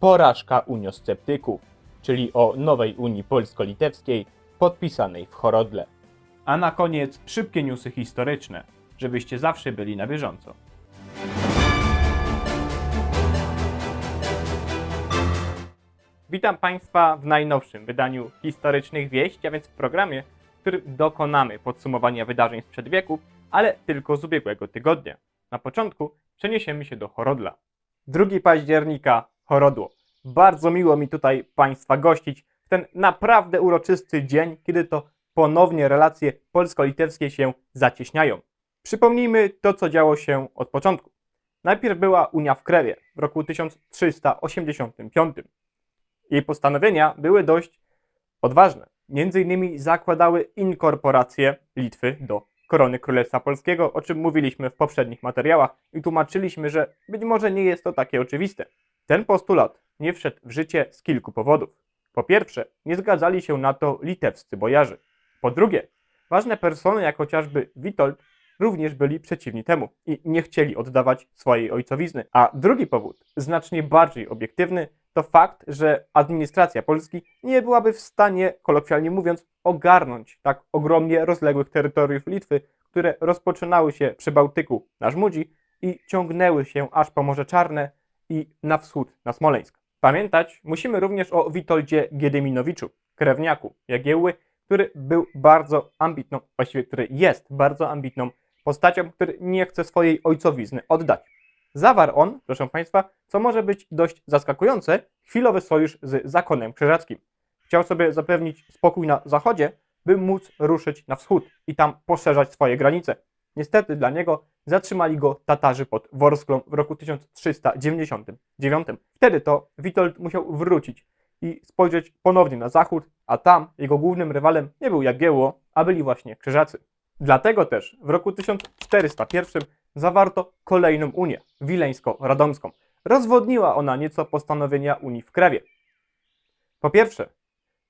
porażka uniosceptyków, czyli o nowej Unii Polsko-Litewskiej podpisanej w Horodle. A na koniec szybkie newsy historyczne, żebyście zawsze byli na bieżąco. Witam Państwa w najnowszym wydaniu historycznych wieści, a więc w programie, w którym dokonamy podsumowania wydarzeń sprzed wieków, ale tylko z ubiegłego tygodnia. Na początku przeniesiemy się do Horodla. 2 października Bardzo miło mi tutaj Państwa gościć w ten naprawdę uroczysty dzień, kiedy to ponownie relacje polsko-litewskie się zacieśniają. Przypomnijmy to, co działo się od początku. Najpierw była Unia w Krewie w roku 1385. Jej postanowienia były dość odważne. Między innymi zakładały inkorporację Litwy do korony Królestwa Polskiego, o czym mówiliśmy w poprzednich materiałach i tłumaczyliśmy, że być może nie jest to takie oczywiste. Ten postulat nie wszedł w życie z kilku powodów. Po pierwsze, nie zgadzali się na to litewscy bojarzy. Po drugie, ważne persony jak chociażby Witold również byli przeciwni temu i nie chcieli oddawać swojej ojcowizny. A drugi powód, znacznie bardziej obiektywny, to fakt, że administracja Polski nie byłaby w stanie, kolokwialnie mówiąc, ogarnąć tak ogromnie rozległych terytoriów Litwy, które rozpoczynały się przy Bałtyku na Żmudzi i ciągnęły się aż po Morze Czarne i na wschód na Smoleńsk. Pamiętać musimy również o Witoldzie Giedyminowiczu, krewniaku Jagiełły, który był bardzo ambitną, właściwie który jest bardzo ambitną postacią, który nie chce swojej ojcowizny oddać. Zawarł on, proszę Państwa, co może być dość zaskakujące, chwilowy sojusz z zakonem krzyżackim. Chciał sobie zapewnić spokój na zachodzie, by móc ruszyć na wschód i tam poszerzać swoje granice. Niestety dla niego zatrzymali go Tatarzy pod Worsklą w roku 1399. Wtedy to Witold musiał wrócić i spojrzeć ponownie na zachód, a tam jego głównym rywalem nie był Jagiełło, a byli właśnie Krzyżacy. Dlatego też w roku 1401 zawarto kolejną Unię, Wileńsko-Radomską. Rozwodniła ona nieco postanowienia Unii w Krewie. Po pierwsze,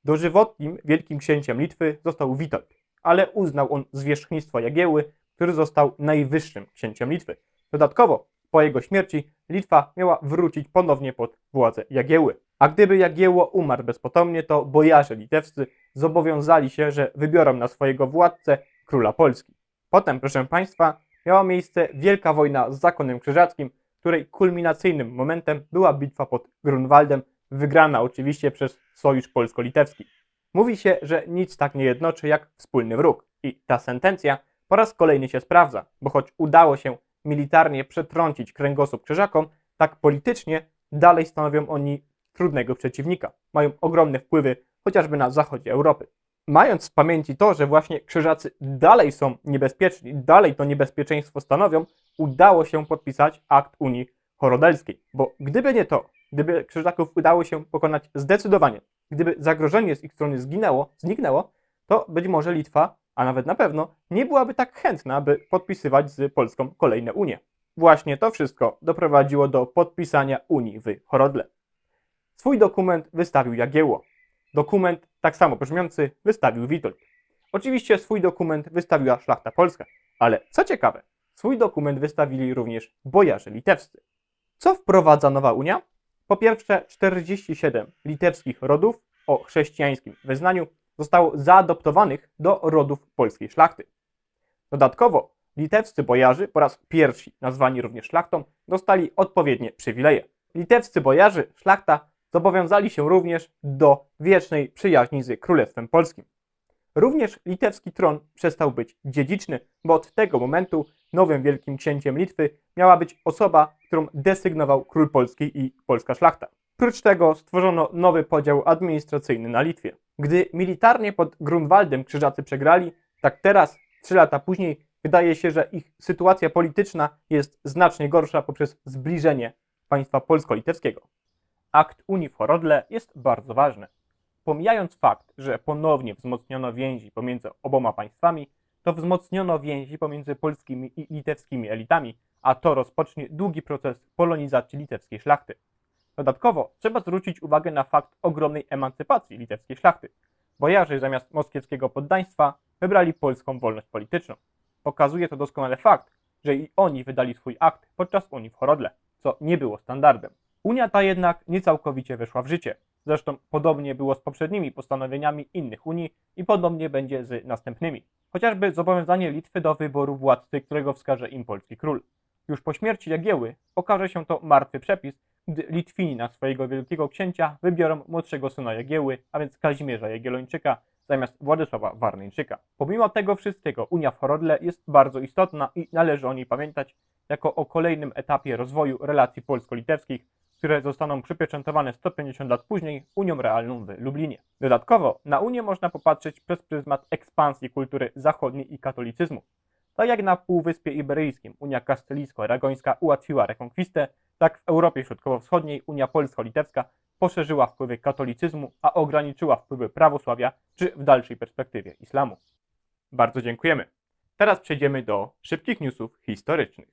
dożywotnim wielkim księciem Litwy został Witold, ale uznał on zwierzchnictwo Jagiełły, który został najwyższym księciem Litwy. Dodatkowo, po jego śmierci Litwa miała wrócić ponownie pod władzę Jagiełły. A gdyby Jagiełło umarł bezpotomnie, to bojarze litewscy zobowiązali się, że wybiorą na swojego władcę króla Polski. Potem, proszę Państwa, miała miejsce wielka wojna z zakonem krzyżackim, której kulminacyjnym momentem była bitwa pod Grunwaldem, wygrana oczywiście przez Sojusz Polsko-Litewski. Mówi się, że nic tak nie jednoczy jak wspólny wróg. I ta sentencja po raz kolejny się sprawdza, bo choć udało się militarnie przetrącić kręgosłup krzyżakom, tak politycznie dalej stanowią oni trudnego przeciwnika. Mają ogromne wpływy chociażby na zachodzie Europy. Mając w pamięci to, że właśnie krzyżacy dalej są niebezpieczni, dalej to niebezpieczeństwo stanowią, udało się podpisać akt Unii Horodelskiej. Bo gdyby nie to, gdyby krzyżaków udało się pokonać zdecydowanie, gdyby zagrożenie z ich strony zginęło, zniknęło, to być może Litwa, a nawet na pewno, nie byłaby tak chętna, by podpisywać z Polską kolejne Unie. Właśnie to wszystko doprowadziło do podpisania Unii w Horodle. Swój dokument wystawił Jagiełło. Dokument tak samo brzmiący wystawił Witold. Oczywiście swój dokument wystawiła szlachta polska, ale co ciekawe, swój dokument wystawili również bojarze litewscy. Co wprowadza nowa Unia? Po pierwsze, 47 litewskich rodów o chrześcijańskim wyznaniu zostało zaadoptowanych do rodów polskiej szlachty. Dodatkowo, litewscy bojarzy, po raz pierwszy nazwani również szlachtą, dostali odpowiednie przywileje. Litewscy bojarzy, szlachta, zobowiązali się również do wiecznej przyjaźni z Królestwem Polskim. Również litewski tron przestał być dziedziczny, bo od tego momentu nowym wielkim księciem Litwy miała być osoba, którą desygnował król polski i polska szlachta. Prócz tego stworzono nowy podział administracyjny na Litwie. Gdy militarnie pod Grunwaldem krzyżacy przegrali, tak teraz, trzy lata później, wydaje się, że ich sytuacja polityczna jest znacznie gorsza poprzez zbliżenie państwa polsko-litewskiego. Akt Unii w Horodle jest bardzo ważny. Pomijając fakt, że ponownie wzmocniono więzi pomiędzy oboma państwami, to wzmocniono więzi pomiędzy polskimi i litewskimi elitami, a to rozpocznie długi proces polonizacji litewskiej szlachty. Dodatkowo trzeba zwrócić uwagę na fakt ogromnej emancypacji litewskiej szlachty. Bojarzy zamiast moskiewskiego poddaństwa wybrali polską wolność polityczną. Pokazuje to doskonale fakt, że i oni wydali swój akt podczas Unii w Horodle, co nie było standardem. Unia ta jednak nie całkowicie weszła w życie. Zresztą podobnie było z poprzednimi postanowieniami innych Unii i podobnie będzie z następnymi. Chociażby zobowiązanie Litwy do wyboru władcy, którego wskaże im polski król. Już po śmierci Jagieły okaże się to martwy przepis, Litwini na swojego wielkiego księcia wybiorą młodszego syna Jagieły, a więc Kazimierza Jagiellończyka, zamiast Władysława Warneńczyka. Pomimo tego wszystkiego Unia w Horodle jest bardzo istotna i należy o niej pamiętać jako o kolejnym etapie rozwoju relacji polsko-litewskich, które zostaną przypieczętowane 150 lat później Unią Realną w Lublinie. Dodatkowo na Unię można popatrzeć przez pryzmat ekspansji kultury zachodniej i katolicyzmu. Tak jak na Półwyspie Iberyjskim Unia Kastylijsko-Aragońska ułatwiła rekonkwistę, tak w Europie Środkowo-Wschodniej Unia Polsko-Litewska poszerzyła wpływy katolicyzmu, a ograniczyła wpływy prawosławia, czy w dalszej perspektywie islamu. Bardzo dziękujemy. Teraz przejdziemy do szybkich newsów historycznych.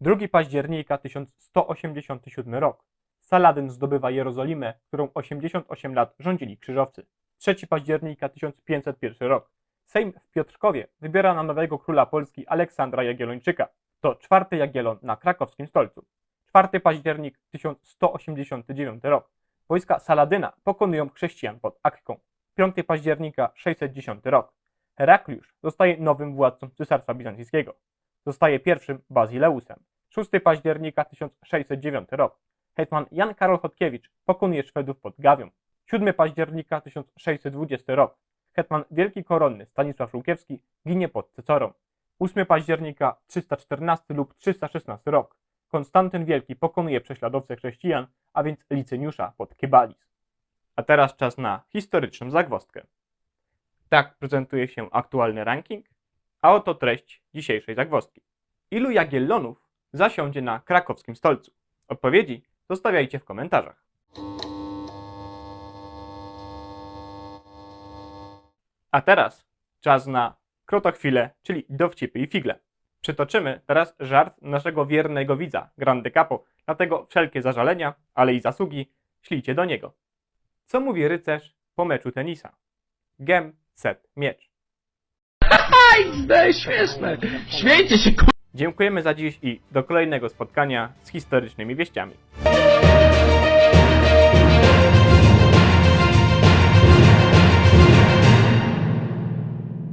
2 października 1187 rok. Saladyn zdobywa Jerozolimę, którą 88 lat rządzili krzyżowcy. 3 października 1501 rok. Sejm w Piotrkowie wybiera na nowego króla Polski Aleksandra Jagiellończyka. To czwarty Jagiellon na krakowskim stolcu. 4 październik 1189 rok. Wojska Saladyna pokonują chrześcijan pod Akką. 5 października 610 rok. Herakliusz zostaje nowym władcą Cesarstwa Bizantyjskiego. Zostaje pierwszym Bazileusem. 6 października 1609 rok. Hetman Jan Karol Chodkiewicz pokonuje Szwedów pod Gawią. 7 października 1620 rok. Hetman Wielki Koronny Stanisław Żółkiewski ginie pod Cecorą. 8 października 314 lub 316 rok. Konstantyn Wielki pokonuje prześladowcę chrześcijan, a więc Licyniusza pod Kybalis. A teraz czas na historyczną zagwozdkę. Tak prezentuje się aktualny ranking, a oto treść dzisiejszej zagwozdki. Ilu Jagiellonów zasiądzie na krakowskim stolcu? Odpowiedzi zostawiajcie w komentarzach. A teraz czas na krotochwilę, czyli dowcipy i figle. Przytoczymy teraz żart naszego wiernego widza, Grande Capo, dlatego wszelkie zażalenia, ale i zasługi ślijcie do niego. Co mówi rycerz po meczu tenisa? Gem, set, miecz. Śmieszne. Śmiejcie się, ku... Dziękujemy za dziś i do kolejnego spotkania z historycznymi wieściami.